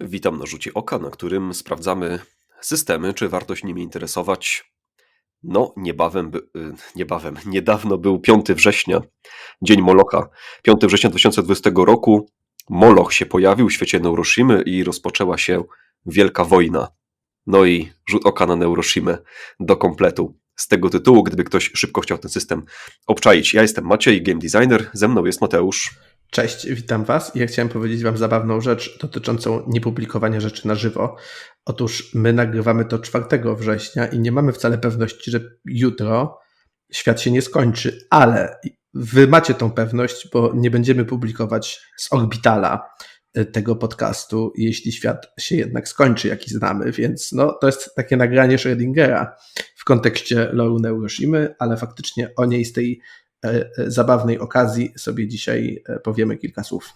Witam na rzucie oka, na którym sprawdzamy systemy, czy warto się nimi interesować. No, niebawem, y, niebawem, niedawno był 5 września, Dzień Molocha. 5 września 2020 roku Moloch się pojawił w świecie Neuroshimy i rozpoczęła się Wielka Wojna. No i rzut oka na Neuroshimę do kompletu. Z tego tytułu, gdyby ktoś szybko chciał ten system obczaić. Ja jestem Maciej, game designer, ze mną jest Mateusz. Cześć, witam Was. Ja chciałem powiedzieć Wam zabawną rzecz dotyczącą niepublikowania rzeczy na żywo. Otóż my nagrywamy to 4 września i nie mamy wcale pewności, że jutro świat się nie skończy, ale Wy macie tą pewność, bo nie będziemy publikować z orbitala y, tego podcastu, jeśli świat się jednak skończy, jaki znamy, więc no, to jest takie nagranie Schrödingera w kontekście loru Neuroshimy, ale faktycznie o niej z tej E, e, zabawnej okazji sobie dzisiaj e, powiemy kilka słów.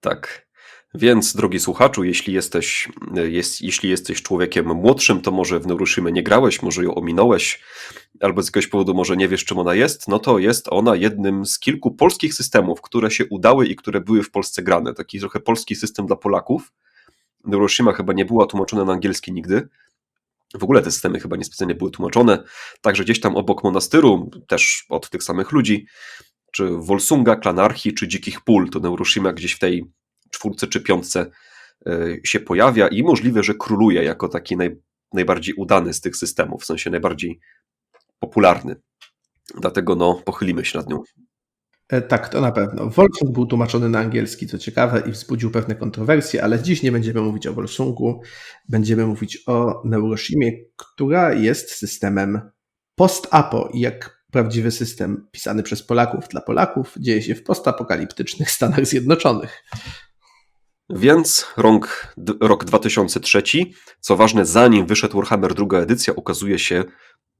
Tak. Więc, drogi słuchaczu, jeśli jesteś, jest, jeśli jesteś człowiekiem młodszym, to może w Neuroshimę nie grałeś, może ją ominąłeś, albo z jakiegoś powodu może nie wiesz, czym ona jest, no to jest ona jednym z kilku polskich systemów, które się udały i które były w Polsce grane. Taki trochę polski system dla Polaków. Neuroshima chyba nie była tłumaczona na angielski nigdy, w ogóle te systemy chyba niespecjalnie były tłumaczone. Także gdzieś tam obok monastyru, też od tych samych ludzi, czy Volsunga, Klanarchii, czy Dzikich Pól, to Neuroshima gdzieś w tej czwórce czy piątce e, się pojawia i możliwe, że króluje jako taki naj, najbardziej udany z tych systemów, w sensie najbardziej popularny. Dlatego no, pochylimy się nad nią. E, tak, to na pewno. Volsung był tłumaczony na angielski, co ciekawe, i wzbudził pewne kontrowersje, ale dziś nie będziemy mówić o Volsungu, będziemy mówić o Neuroshimie, która jest systemem post-apo i jak prawdziwy system pisany przez Polaków dla Polaków dzieje się w postapokaliptycznych Stanach Zjednoczonych. Więc rok, rok 2003, co ważne, zanim wyszedł Warhammer druga edycja, ukazuje się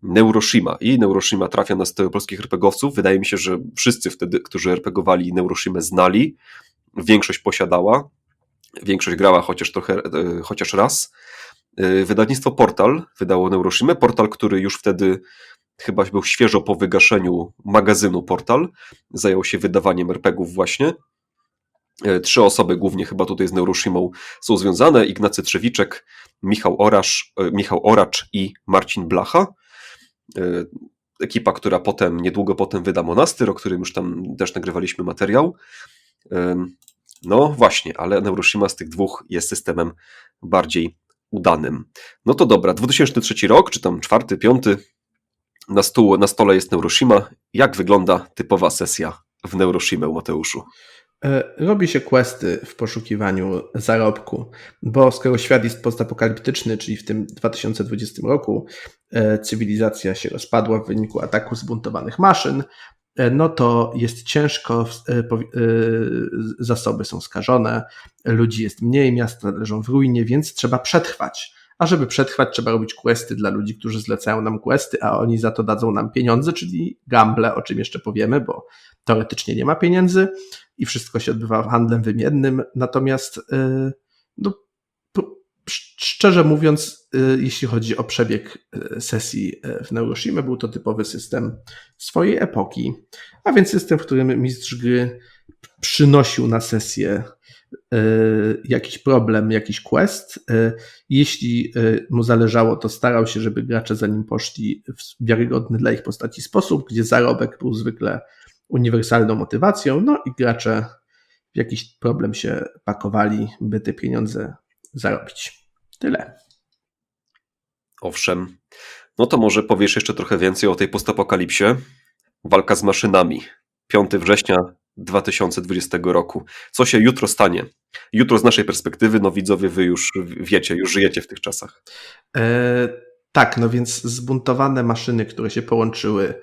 Neuroshima i Neuroshima trafia na stoły polskich RPGowców. Wydaje mi się, że wszyscy wtedy, którzy RPGowali Neuroshimę znali, większość posiadała, większość grała chociaż trochę, e, chociaż raz. E, wydawnictwo Portal wydało Neuroshimę, Portal, który już wtedy chyba był świeżo po wygaszeniu magazynu Portal, zajął się wydawaniem RPGów właśnie. E, trzy osoby głównie chyba tutaj z Neuroshimą są związane, Ignacy Trzewiczek, Michał Orasz, Michał Oracz i Marcin Blacha. E, ekipa, która potem, niedługo potem wyda Monastyr, o którym już tam też nagrywaliśmy materiał. E, no właśnie, ale Neuroshima z tych dwóch jest systemem bardziej udanym. No to dobra, 2003 rok, czy tam czwarty, piąty, na, stół, na stole jest Neuroshima. Jak wygląda typowa sesja w Neuroshima, Mateuszu? E, robi się questy w poszukiwaniu zarobku, bo skoro świat jest postapokaliptyczny, czyli w tym 2020 roku e, cywilizacja się rozpadła w wyniku ataku zbuntowanych maszyn, e, no to jest ciężko, zasoby są skażone, ludzi jest mniej, miasta leżą w ruinie, więc trzeba przetrwać. A żeby przetrwać, trzeba robić questy dla ludzi, którzy zlecają nam questy, a oni za to dadzą nam pieniądze, czyli gamble, o czym jeszcze powiemy, bo teoretycznie nie ma pieniędzy i wszystko się odbywa handlem wymiennym. Natomiast, y, no, szczerze mówiąc, y, jeśli chodzi o przebieg y, sesji w Neuroshima, był to typowy system swojej epoki, a więc system, w którym mistrz gry przynosił na sesję jakiś problem, jakiś quest. Jeśli mu zależało, to starał się, żeby gracze za nim poszli w wiarygodny dla ich postaci sposób, gdzie zarobek był zwykle uniwersalną motywacją, no i gracze w jakiś problem się pakowali, by te pieniądze zarobić. Tyle. Owszem. No to może powiesz jeszcze trochę więcej o tej postapokalipsie. Walka z maszynami. 5 września 2020 roku. Co się jutro stanie? Jutro z naszej perspektywy, no widzowie, wy już wiecie, już żyjecie w tych czasach. E, tak, no więc zbuntowane maszyny, które się połączyły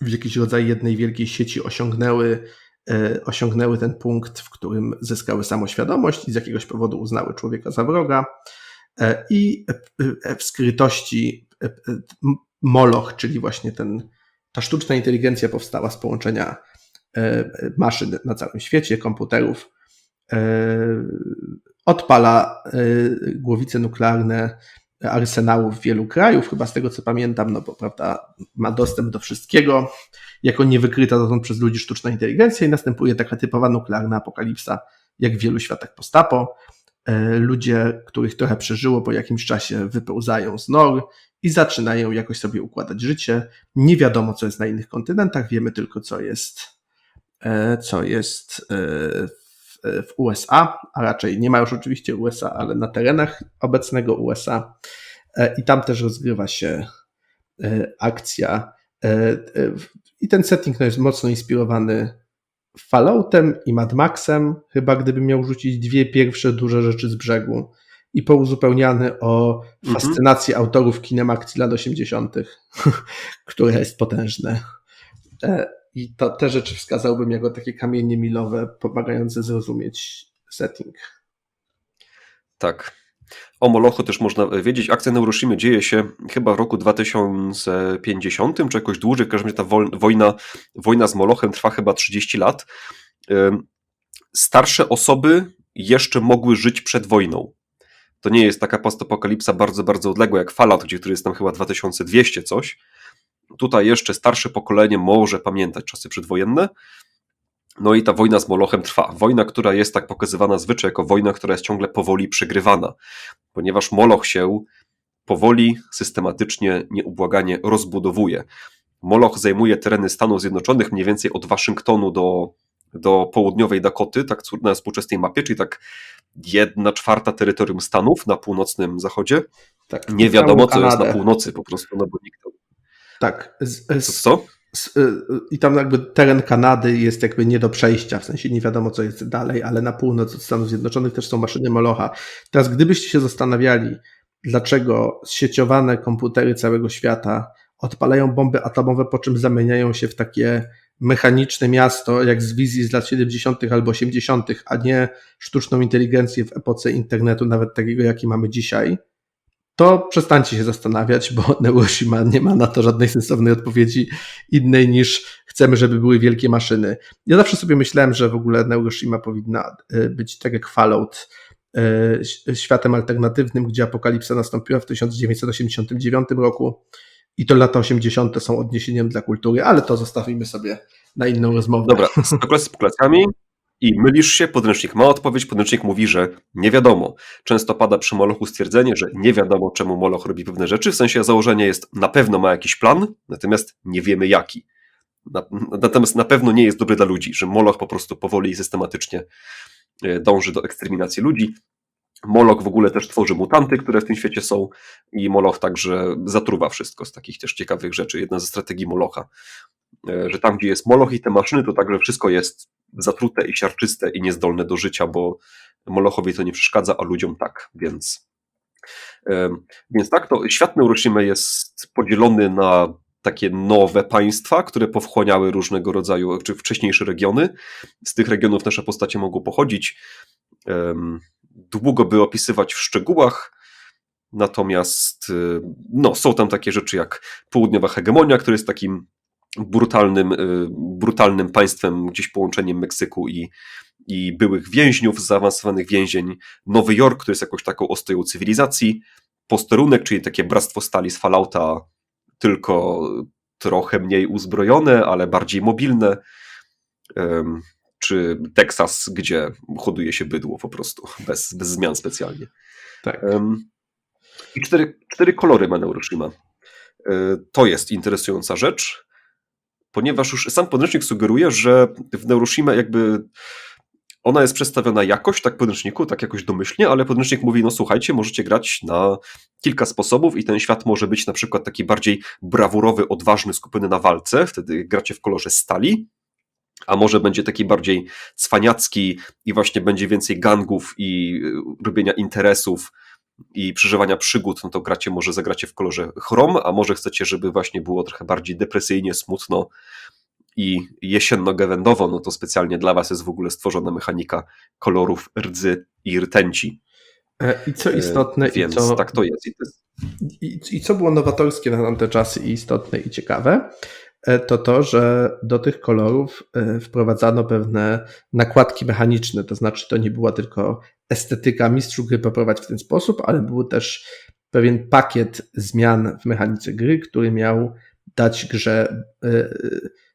w jakiś rodzaj jednej wielkiej sieci osiągnęły, e, osiągnęły ten punkt, w którym zyskały samoświadomość i z jakiegoś powodu uznały człowieka za wroga. E, I e, w skrytości Moloch, czyli właśnie ten, ta sztuczna inteligencja powstała z połączenia maszyn na całym świecie, komputerów, odpala głowice nuklearne arsenałów wielu krajów, chyba z tego co pamiętam, no bo prawda, ma dostęp do wszystkiego, jako niewykryta dotąd przez ludzi sztuczna inteligencja i następuje taka typowa nuklearna apokalipsa, jak w wielu światach postapo. E, ludzie, których trochę przeżyło, po jakimś czasie wypełzają z nor i zaczynają jakoś sobie układać życie. Nie wiadomo, co jest na innych kontynentach, wiemy tylko, co jest, e, co jest e, w, USA, a raczej nie ma już oczywiście USA, ale na terenach obecnego USA. I tam też rozgrywa się akcja. I ten setting no, jest mocno inspirowany Falloutem i Mad Maxem, chyba gdybym miał rzucić dwie pierwsze duże rzeczy z brzegu i pouzupełniany o mhm. fascynację autorów kinemakcji lat 80., która jest potężne. I to, te rzeczy wskazałbym jako takie kamienie milowe, pomagające zrozumieć setting. Tak. O Molochu też można wiedzieć. Akcja Neuroshimy dzieje się chyba w roku 2050, czy jakoś dłużej. W każdym razie ta wojna, wojna z Molochem trwa chyba 30 lat. Starsze osoby jeszcze mogły żyć przed wojną. To nie jest taka postapokalipsa bardzo, bardzo odległa jak Fallout, gdzie który jest tam chyba 2200 coś. Tutaj jeszcze starsze pokolenie może pamiętać czasy przedwojenne. No i ta wojna z Molochem trwa. Wojna, która jest tak pokazywana zwyczaj jako wojna, która jest ciągle powoli przegrywana, ponieważ Moloch się powoli, systematycznie, nieubłaganie rozbudowuje. Moloch zajmuje tereny Stanów Zjednoczonych mniej więcej od Waszyngtonu do, do południowej Dakoty, tak na współczesnej mapie, czyli tak jedna czwarta terytorium Stanów na północnym zachodzie. Tak, Nie wiadomo, co jest na północy po prostu, no bo nikt. Tak. Z, z, co? Y, y, I tam jakby teren Kanady jest jakby nie do przejścia, w sensie nie wiadomo co jest dalej, ale na północ od Stanów Zjednoczonych też są maszyny Molocha. Teraz gdybyście się zastanawiali, dlaczego sieciowane komputery całego świata odpalają bomby atomowe, po czym zamieniają się w takie mechaniczne miasto, jak z wizji z lat 70. albo 80., a nie sztuczną inteligencję w epoce internetu, nawet takiego, jaki mamy dzisiaj, to przestańcie się zastanawiać, bo Neuroshima nie ma na to żadnej sensownej odpowiedzi innej niż chcemy, żeby były wielkie maszyny. Ja zawsze sobie myślałem, że w ogóle Neuroshima powinna e, być tak jak Fallout, e, światem alternatywnym, gdzie apokalipsa nastąpiła w 1989 roku i to lata 80. są odniesieniem dla kultury, ale to zostawimy sobie na inną rozmowę. Dobra, spekulacje spekulacjami i mylisz się, podręcznik ma odpowiedź, podręcznik mówi, że nie wiadomo. Często pada przy Molochu stwierdzenie, że nie wiadomo, czemu Moloch robi pewne rzeczy, w sensie założenie jest, na pewno ma jakiś plan, natomiast nie wiemy jaki. Natomiast na pewno nie jest dobry dla ludzi, że Moloch po prostu powoli i systematycznie e, dąży do eksterminacji ludzi. Moloch w ogóle też tworzy mutanty, które w tym świecie są i Moloch także zatruwa wszystko z takich też ciekawych rzeczy. Jedna ze strategii Molocha, e, że tam gdzie jest Moloch i te maszyny, to także wszystko jest zatrute i siarczyste i niezdolne do życia, bo Molochowi to nie przeszkadza, a ludziom tak, więc więc tak, to świat Neuroshima jest podzielony na takie nowe państwa, które powchłaniały różnego rodzaju, czy wcześniejsze regiony. Z tych regionów nasze postacie mogą pochodzić. Długo by opisywać w szczegółach, natomiast no, są tam takie rzeczy jak południowa hegemonia, która jest takim brutalnym, y, brutalnym państwem, gdzieś połączeniem Meksyku i, i byłych więźniów zaawansowanych więzień. Nowy Jork, który jest jakąś taką ostoją cywilizacji. Posterunek, czyli takie bractwo stali z Fallouta, tylko trochę mniej uzbrojone, ale bardziej mobilne. Czy Teksas, gdzie hoduje się bydło po prostu, bez, bez zmian specjalnie. Tak. I cztery, cztery kolory ma Neuroshima. E, to jest interesująca rzecz ponieważ już sam podręcznik sugeruje, że w Neuroshima jakby ona jest przedstawiona jakoś, tak podręczniku, tak jakoś domyślnie, ale podręcznik mówi, no słuchajcie, możecie grać na kilka sposobów i ten świat może być na przykład taki bardziej brawurowy, odważny, skupiony na walce, wtedy gracie w kolorze stali, a może będzie taki bardziej cwaniacki i właśnie będzie więcej gangów i y, robienia interesów, i przeżywania przygód, no to gracie może zagracie w kolorze chrom, a może chcecie, żeby właśnie było trochę bardziej depresyjnie, smutno i jesienno-gawędowo, no to specjalnie dla was jest w ogóle stworzona mechanika kolorów rdzy i rtęci. E, I co istotne, Więc i co, tak to jest. I, I, co było nowatorskie na tamte czasy i istotne i ciekawe, E, to to, że do tych kolorów e, wprowadzano pewne nakładki mechaniczne, to znaczy to nie była tylko estetyka mistrzu gry poprowadź w ten sposób, ale był też pewien pakiet zmian w mechanice gry, który miał dać grze e,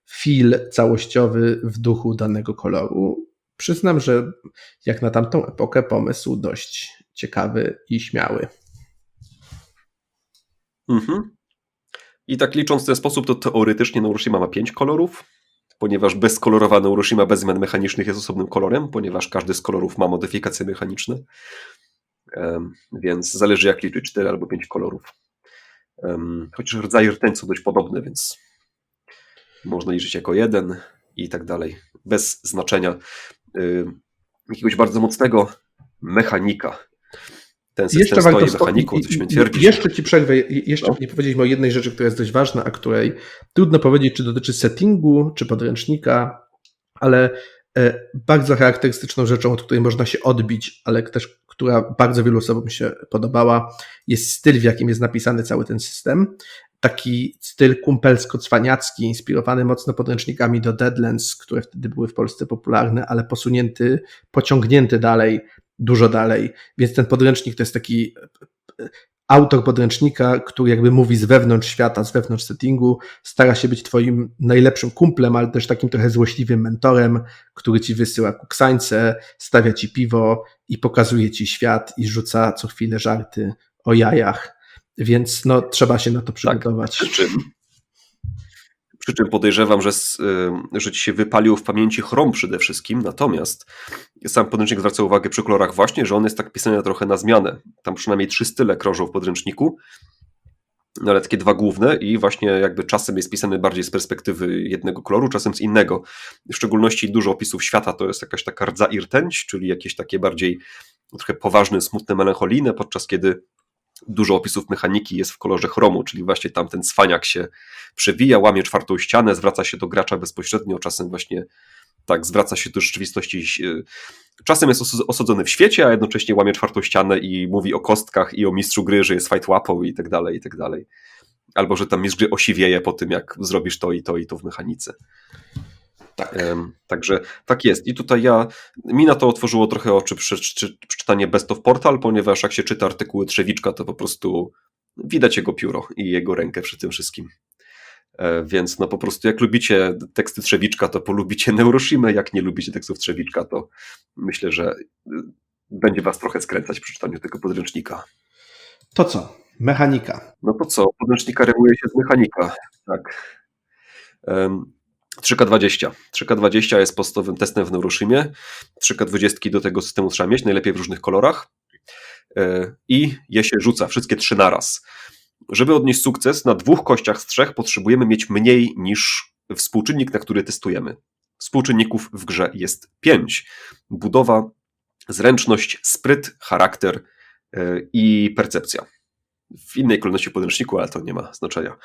feel całościowy w duchu danego koloru. przyznam, że jak na tamtą epokę pomysł dość ciekawy i śmiały. Mhm. I tak licząc w ten sposób, to teoretycznie Neuroshima ma 5 kolorów, ponieważ bezkolorowa Neuroshima bez zmian mechanicznych jest osobnym kolorem, ponieważ każdy z kolorów ma modyfikacje mechaniczne. Więc zależy jak liczyć, 4 albo 5 kolorów. Chociaż rodzaje rtęci są dość podobne, więc można liczyć jako jeden i tak dalej. Bez znaczenia jakiegoś bardzo mocnego mechanika. Ten system jeszcze stoi warto twierdzić. Jeszcze ci przerwę, jeszcze No. nie powiedzieliśmy o jednej rzeczy, która jest dość ważna, a której trudno powiedzieć, czy dotyczy settingu, czy podręcznika, ale e, bardzo charakterystyczną rzeczą, od której można się odbić, ale też która bardzo wielu osobom się podobała, jest styl, w jakim jest napisany cały ten system. Taki styl kumpelsko-cwaniacki, inspirowany mocno podręcznikami do Deadlands, które wtedy były w Polsce popularne, ale posunięty, pociągnięty dalej, dużo dalej. Więc ten podręcznik to jest taki autor podręcznika, który jakby mówi z wewnątrz świata, z wewnątrz settingu, stara się być twoim najlepszym kumplem, ale też takim trochę złośliwym mentorem, który ci wysyła kuksańce, stawia ci piwo i pokazuje ci świat i rzuca co chwilę żarty o jajach. Więc no, trzeba się na to przygotować. Przy czym, przy czym podejrzewam, że, y, że ci się wypalił w pamięci chrom przede wszystkim, natomiast sam podręcznik zwraca uwagę przy kolorach właśnie, że on jest tak pisany trochę na zmianę. Tam przynajmniej trzy style krążą w podręczniku, no ale takie dwa główne i właśnie jakby czasem jest pisany bardziej z perspektywy jednego koloru, czasem z innego. W szczególności dużo opisów świata to jest jakaś taka rdza i rtęć, czyli jakieś takie bardziej trochę poważne, smutne, melancholijne, podczas kiedy dużo opisów mechaniki jest w kolorze chromu, czyli właśnie tam ten cwaniak się przewija, łamie czwartą ścianę, zwraca się do gracza bezpośrednio, czasem właśnie tak, zwraca się do rzeczywistości. e, Czasem jest os- osadzony w świecie, a jednocześnie łamie czwartą ścianę i mówi o kostkach i o mistrzu gry, że jest fight łapą i tak dalej, i tak dalej. Albo, że tam mistrz gry osiwieje po tym, jak zrobisz to i to i to w mechanice. Tak. Także tak jest. I tutaj ja, mi na to otworzyło trochę oczy przy, przy, przeczytanie Best of Portal, ponieważ jak się czyta artykuły Trzewiczka, to po prostu widać jego pióro i jego rękę przy tym wszystkim. E, Więc no po prostu jak lubicie teksty Trzewiczka, to polubicie Neuroshimę, jak nie lubicie tekstów Trzewiczka, to myślę, że y, będzie was trochę skręcać przy czytaniu tego podręcznika. To co? Mechanika. No to co? Podręcznika remuje się z mechanika. Tak. 3K20. 3K20 jest podstawowym testem w Neuroshimie. 3K20 do tego systemu trzeba mieć, najlepiej w różnych kolorach. E, I je się rzuca, wszystkie trzy naraz. Żeby odnieść sukces, na dwóch kościach z trzech potrzebujemy mieć mniej niż współczynnik, na który testujemy. Współczynników w grze jest pięć. Budowa, zręczność, spryt, charakter e, i percepcja w innej kolejności podręczniku, ale to nie ma znaczenia.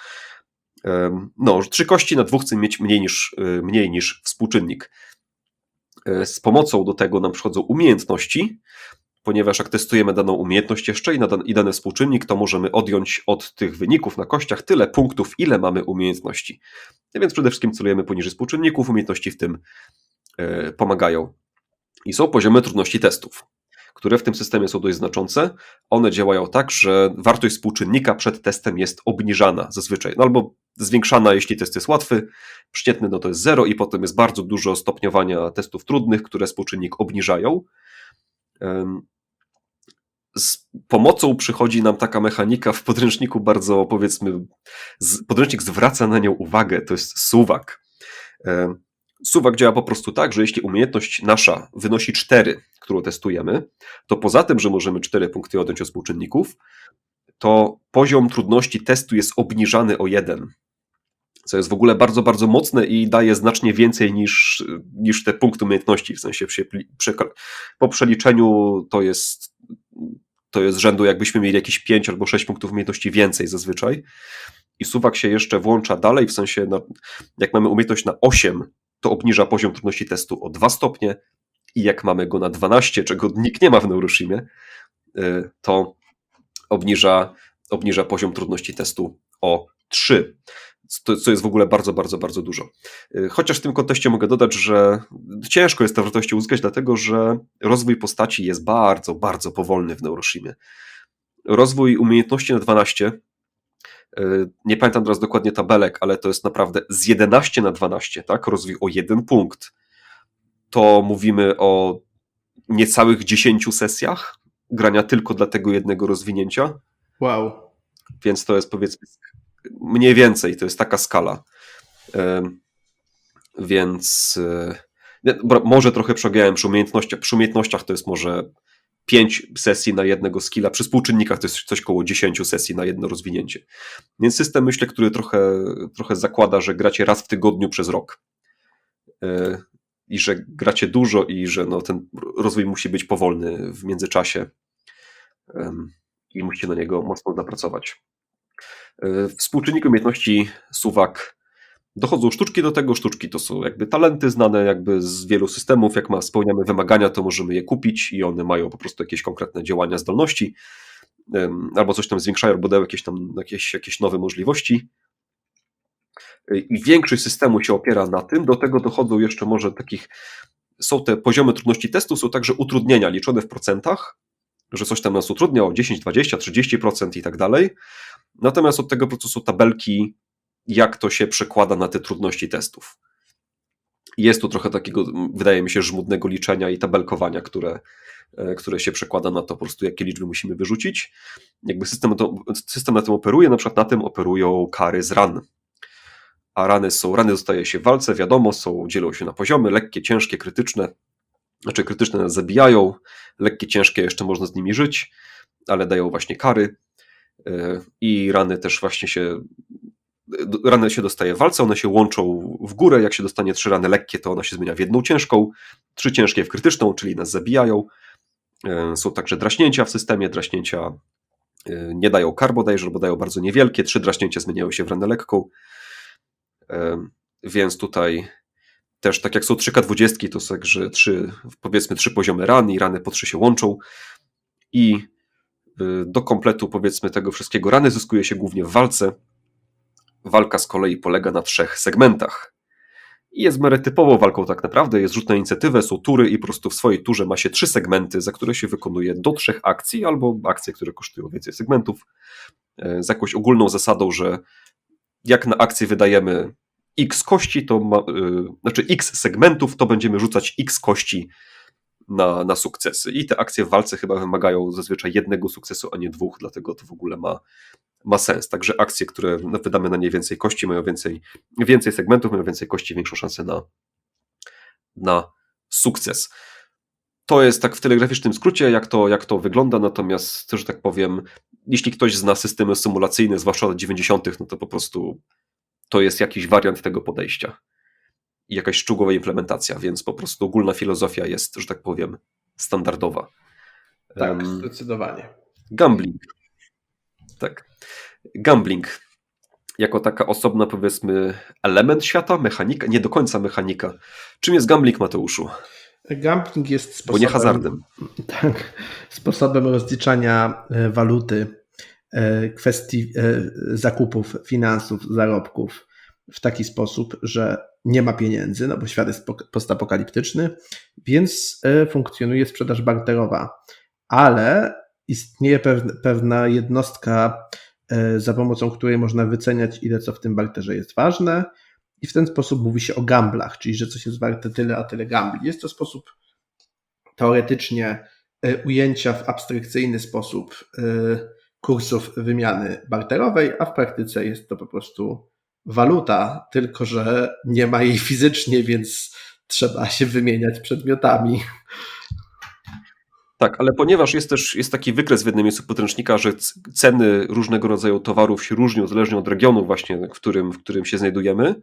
No, trzy kości na dwóch chcemy mieć mniej niż, y, mniej niż współczynnik. E, Z pomocą do tego nam przychodzą umiejętności, ponieważ jak testujemy daną umiejętność jeszcze i, dan- i dany współczynnik, to możemy odjąć od tych wyników na kościach tyle punktów, ile mamy umiejętności. No Więc przede wszystkim celujemy poniżej współczynników, umiejętności w tym e, pomagają. I są poziomy trudności testów, które w tym systemie są dość znaczące. One działają tak, że wartość współczynnika przed testem jest obniżana zazwyczaj, no albo zwiększana, jeśli test jest łatwy, przeciętny no to jest 0 i potem jest bardzo dużo stopniowania testów trudnych, które współczynnik obniżają. Z pomocą przychodzi nam taka mechanika w podręczniku bardzo, powiedzmy, podręcznik zwraca na nią uwagę, to jest suwak. Suwak działa po prostu tak, że jeśli umiejętność nasza wynosi 4, którą testujemy, to poza tym, że możemy 4 punkty odjąć od współczynników, to poziom trudności testu jest obniżany o 1. Co jest w ogóle bardzo, bardzo mocne i daje znacznie więcej niż, niż te punkty umiejętności. W sensie przy, przy, po przeliczeniu to jest, to jest rzędu, jakbyśmy mieli jakieś 5 albo 6 punktów umiejętności więcej zazwyczaj. I suwak się jeszcze włącza dalej, w sensie, na, jak mamy umiejętność na 8, to obniża poziom trudności testu o 2 stopnie i jak mamy go na 12, czego nikt nie ma w Neuroshimie, y, to obniża, obniża poziom trudności testu o 3. To, co jest w ogóle bardzo, bardzo, bardzo dużo. Y, Chociaż w tym kontekście mogę dodać, że ciężko jest te wartości uzyskać, dlatego że rozwój postaci jest bardzo, bardzo powolny w Neuroshimie. Rozwój umiejętności na 12 y, nie pamiętam teraz dokładnie tabelek, ale to jest naprawdę z 11 na 12, tak? Rozwój o jeden punkt. to mówimy o niecałych 10 sesjach grania tylko dla tego jednego rozwinięcia. Wow. Więc to jest powiedzmy mniej więcej, to jest taka skala. Więc e, może trochę przegiałem przy umiejętnościach. Przy umiejętnościach to jest może 5 sesji na jednego skilla, przy współczynnikach to jest coś koło 10 sesji na jedno rozwinięcie. Więc system, myślę, który trochę, trochę zakłada, że gracie raz w tygodniu przez rok. E, I że gracie dużo i że no, ten rozwój musi być powolny w międzyczasie i musicie na niego mocno zapracować. E, współczynnik umiejętności suwak dochodzą sztuczki do tego. Sztuczki to są jakby talenty znane jakby z wielu systemów. Jak ma, spełniamy wymagania, to możemy je kupić i one mają po prostu jakieś konkretne działania, zdolności albo coś tam zwiększają, albo dają jakieś tam jakieś, jakieś nowe możliwości. E, I większość systemu się opiera na tym. Do tego dochodzą jeszcze może takich, są te poziomy trudności testu, są także utrudnienia liczone w procentach, że coś tam nas utrudnia o 10, 20, 30% i tak dalej. Natomiast od tego procesu tabelki, jak to się przekłada na te trudności testów. Jest tu trochę takiego, wydaje mi się, żmudnego liczenia i tabelkowania, które, e, które się przekłada na to po prostu, jakie liczby musimy wyrzucić. Jakby system, to, system na tym operuje, na przykład na tym operują kary z ran. A rany są, rany dostaje się w walce, wiadomo, są, dzielą się na poziomy, lekkie, ciężkie, krytyczne. Znaczy krytyczne nas zabijają, lekkie, ciężkie jeszcze można z nimi żyć, ale dają właśnie kary e, i rany też właśnie się rany się dostaje w walce, one się łączą w górę, jak się dostanie trzy rany lekkie, to ona się zmienia w jedną ciężką, trzy ciężkie w krytyczną, czyli nas zabijają. E, są także draśnięcia w systemie, draśnięcia e, nie dają kar bodajże, bo dają bardzo niewielkie, trzy draśnięcia zmieniają się w ranę lekką, więc tutaj też tak jak są 3K20, to są także trzy, powiedzmy trzy poziomy ran i rany po trzy się łączą i do kompletu powiedzmy tego wszystkiego rany zyskuje się głównie w walce. Walka z kolei polega na trzech segmentach. I jest w walką tak naprawdę, jest rzut na inicjatywę, są tury i po prostu w swojej turze ma się trzy segmenty, za które się wykonuje do trzech akcji, albo akcje, które kosztują więcej segmentów, e, z jakąś ogólną zasadą, że jak na akcję wydajemy x kości, to ma, yy, znaczy x segmentów, to będziemy rzucać x kości na, na sukcesy. I te akcje w walce chyba wymagają zazwyczaj jednego sukcesu, a nie dwóch, dlatego to w ogóle ma, ma sens. Także akcje, które wydamy na nie więcej kości, mają więcej, więcej segmentów, mają więcej kości, większą szansę na, na sukces. To jest tak w telegraficznym skrócie, jak to, jak to wygląda, natomiast, że tak powiem, jeśli ktoś zna systemy symulacyjne, zwłaszcza lat 90., no to po prostu to jest jakiś wariant tego podejścia i jakaś szczegółowa implementacja, więc po prostu ogólna filozofia jest, że tak powiem, standardowa. Tak, um, zdecydowanie. Gambling. Tak. Gambling jako taka osobna, powiedzmy, element świata, mechanika, nie do końca mechanika. Czym jest gambling, Mateuszu? Gambling jest sposobem, Bo nie hazardem. Tak, sposobem rozliczania e, waluty E, kwestii e, zakupów, finansów, zarobków w taki sposób, że nie ma pieniędzy, no bo świat jest postapokaliptyczny, więc e, funkcjonuje sprzedaż barterowa. Ale istnieje pewna jednostka, za pomocą której można wyceniać, ile co w tym barterze jest ważne, i w ten sposób mówi się o gamblach, czyli że coś jest warte tyle, a tyle gambli. Jest to sposób teoretycznie ujęcia w abstrakcyjny sposób kursów wymiany barterowej, a w praktyce jest to po prostu waluta, tylko że nie ma jej fizycznie, więc trzeba się wymieniać przedmiotami. Tak, ale ponieważ jest też jest taki wykres w jednym miejscu podręcznika, że ceny różnego rodzaju towarów się różnią zależnie od regionu właśnie, w którym, w którym się znajdujemy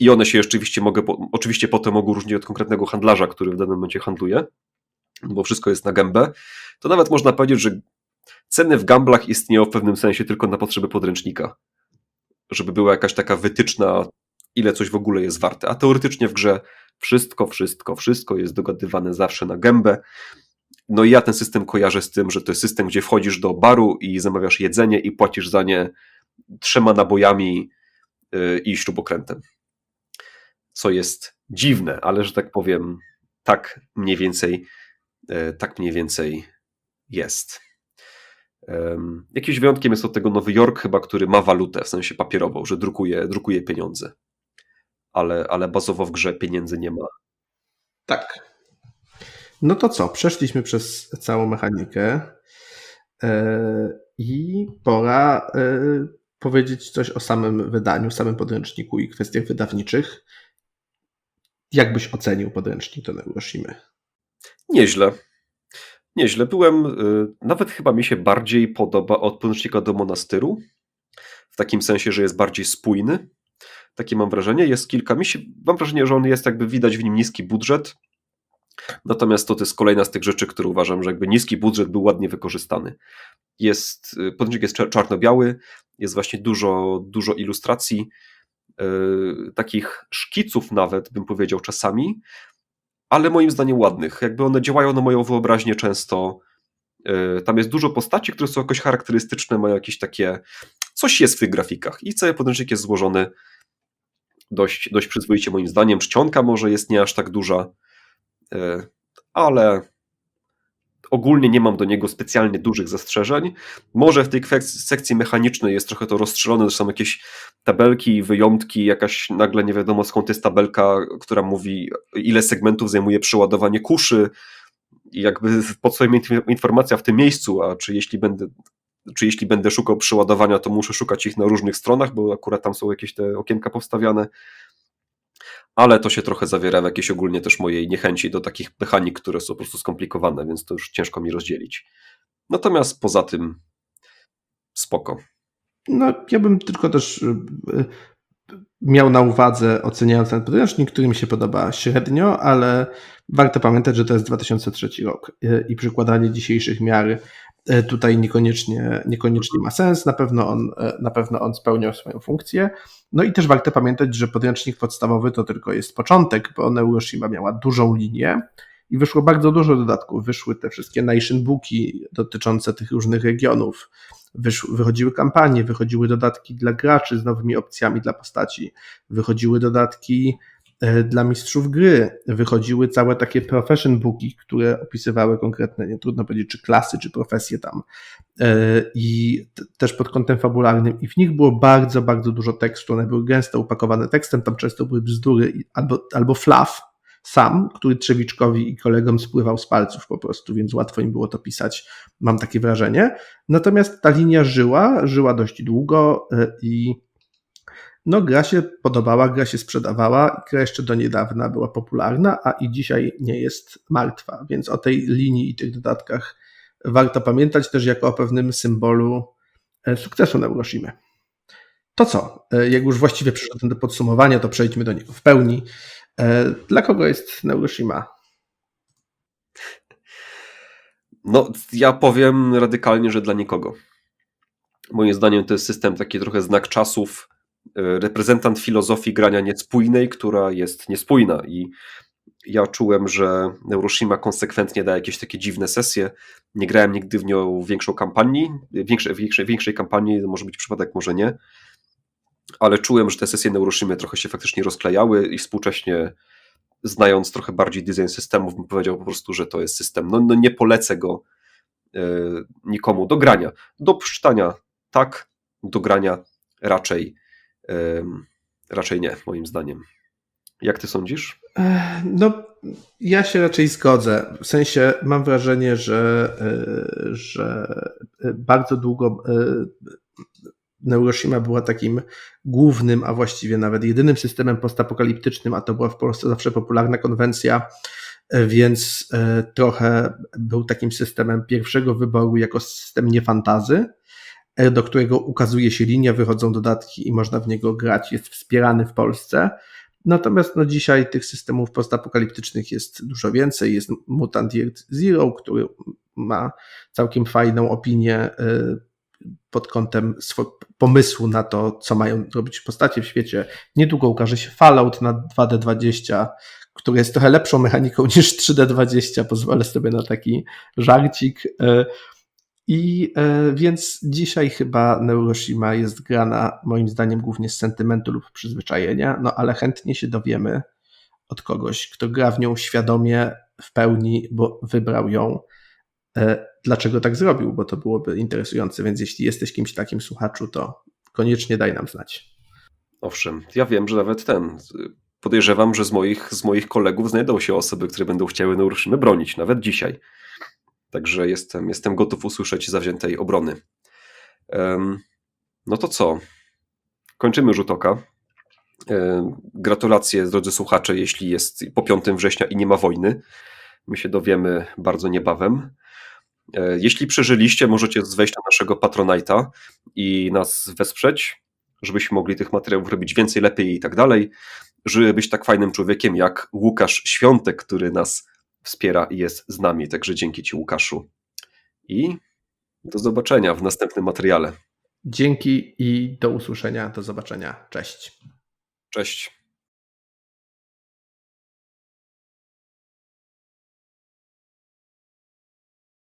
i one się oczywiście mogę, oczywiście potem mogą różnić od konkretnego handlarza, który w danym momencie handluje, bo wszystko jest na gębę, to nawet można powiedzieć, że Ceny w gamblach istnieją w pewnym sensie tylko na potrzeby podręcznika. Żeby była jakaś taka wytyczna, ile coś w ogóle jest warte. A teoretycznie w grze wszystko, wszystko, wszystko jest dogadywane zawsze na gębę. No i ja ten system kojarzę z tym, że to jest system, gdzie wchodzisz do baru i zamawiasz jedzenie i płacisz za nie trzema nabojami y, i śrubokrętem. Co jest dziwne, ale że tak powiem, tak mniej więcej, y, tak mniej więcej jest. Um, jakimś wyjątkiem jest od tego Nowy Jork chyba, który ma walutę, w sensie papierową, że drukuje, drukuje pieniądze. Ale, ale bazowo w grze pieniędzy nie ma. Tak. No to co? Przeszliśmy przez całą mechanikę e, i pora e, powiedzieć coś o samym wydaniu, samym podręczniku i kwestiach wydawniczych. Jak byś ocenił podręcznik do Neuroshimy? Nieźle. Nieźle. Byłem, y, nawet chyba mi się bardziej podoba od podręcznika do monastyru. W takim sensie, że jest bardziej spójny. Takie mam wrażenie. Jest kilka. Mi się, mam wrażenie, że on jest jakby widać w nim niski budżet. Natomiast to, to jest kolejna z tych rzeczy, które uważam, że jakby niski budżet był ładnie wykorzystany. Jest, y, podręcznik jest czarno-biały, jest właśnie dużo, dużo ilustracji, yy, takich szkiców nawet, bym powiedział czasami, ale moim zdaniem ładnych. Jakby one działają na moją wyobraźnię często. Yy, tam jest dużo postaci, które są jakoś charakterystyczne, mają jakieś takie. Coś jest w tych grafikach i cały podręcznik jest złożony dość, dość przyzwoicie moim zdaniem. Czcionka może jest nie aż tak duża, yy, ale ogólnie nie mam do niego specjalnie dużych zastrzeżeń. Może w tej sekcji mechanicznej jest trochę to rozstrzelone, że są jakieś tabelki, wyjątki, jakaś nagle nie wiadomo skąd jest tabelka, która mówi ile segmentów zajmuje przeładowanie kuszy i jakby po co informacja w tym miejscu, a czy jeśli będę czy jeśli będę szukał przeładowania, to muszę szukać ich na różnych stronach, bo akurat tam są jakieś te okienka powstawiane ale to się trochę zawiera w jakiejś ogólnie też mojej niechęci do takich mechanik, które są po prostu skomplikowane, więc to już ciężko mi rozdzielić. Natomiast poza tym spoko. No, ja bym tylko też y, y, miał na uwadze, oceniając ten podręcznik, który mi się podoba średnio, ale warto pamiętać, że to jest 2003 rok y, i przykładanie dzisiejszych miar tutaj niekoniecznie, niekoniecznie ma sens. Na pewno, on, e, na pewno on spełniał swoją funkcję. No i też warto pamiętać, że podręcznik podstawowy to tylko jest początek, bo Neuroshima miała dużą linię i wyszło bardzo dużo dodatków. Wyszły te wszystkie nation booki dotyczące tych różnych regionów. Wyszły, wychodziły kampanie, wychodziły dodatki dla graczy z nowymi opcjami dla postaci, wychodziły dodatki E, dla mistrzów gry wychodziły całe takie profession booki, które opisywały konkretne, nie trudno powiedzieć, czy klasy, czy profesje tam. E, I też pod kątem fabularnym, i w nich było bardzo, bardzo dużo tekstu. One były gęsto upakowane tekstem, tam często były bzdury albo, albo fluff sam, który Trzewiczkowi i kolegom spływał z palców po prostu, więc łatwo im było to pisać, mam takie wrażenie. Natomiast ta linia żyła, żyła dość długo e, i no, gra się podobała, gra się sprzedawała, gra jeszcze do niedawna była popularna, a i dzisiaj nie jest martwa, więc o tej linii i tych dodatkach warto pamiętać też jako o pewnym symbolu e, sukcesu Neuroshimy. To co? E, jak już właściwie przyszedłem do podsumowania, to przejdźmy do niego w pełni. E, dla kogo jest Neuroshima? No, ja powiem radykalnie, że dla nikogo. Moim zdaniem to jest system taki trochę znak czasów, reprezentant filozofii grania niespójnej, która jest niespójna i ja czułem, że Neuroshima konsekwentnie da jakieś takie dziwne sesje. Nie grałem nigdy w nią większą kampanii, większej, większej, większej kampanii, może być przypadek, może nie, ale czułem, że te sesje Neuroshimy trochę się faktycznie rozklejały i współcześnie znając trochę bardziej design systemów, bym powiedział po prostu, że to jest system. No, no nie polecę go e, nikomu do grania. Do przeczytania tak, do grania raczej raczej nie, moim zdaniem. Jak ty sądzisz? No, ja się raczej zgodzę. W sensie mam wrażenie, że, e, że bardzo długo e, Neuroshima była takim głównym, a właściwie nawet jedynym systemem postapokaliptycznym, a to była w Polsce zawsze popularna konwencja, e, więc trochę był takim systemem pierwszego wyboru jako system niefantazy. E, do którego ukazuje się linia, wychodzą dodatki i można w niego grać, jest wspierany w Polsce. Natomiast no, dzisiaj tych systemów postapokaliptycznych jest dużo więcej. Jest Mutant Year Zero, który ma całkiem fajną opinię e, pod kątem pomysłu na to, co mają robić postacie w świecie. Niedługo ukaże się Fallout na 2D20, który jest trochę lepszą mechaniką niż 3D20. Pozwolę sobie na taki żarcik. I e, więc dzisiaj chyba Neuroshima jest grana moim zdaniem głównie z sentymentu lub przyzwyczajenia, no ale chętnie się dowiemy od kogoś, kto gra w nią świadomie, w pełni, bo wybrał ją. E, dlaczego tak zrobił? Bo to byłoby interesujące, więc jeśli jesteś kimś takim słuchaczu, to koniecznie daj nam znać. Owszem, ja wiem, że nawet ten podejrzewam, że z moich, z moich kolegów znajdą się osoby, które będą chciały Neuroshimy bronić, nawet dzisiaj. Także jestem, jestem gotów usłyszeć zawziętej obrony. No to co? Kończymy rzut oka. Gratulacje, drodzy słuchacze, jeśli jest po 5 września i nie ma wojny. My się dowiemy bardzo niebawem. E, Jeśli przeżyliście, możecie wejść na naszego Patronite'a i nas wesprzeć, żebyśmy mogli tych materiałów robić więcej, lepiej i tak dalej. Żeby być tak fajnym człowiekiem jak Łukasz Świątek, który nas wspiera i jest z nami. Także dzięki Ci, Łukaszu. I do zobaczenia w następnym materiale. Dzięki i do usłyszenia. Do zobaczenia. Cześć. Cześć.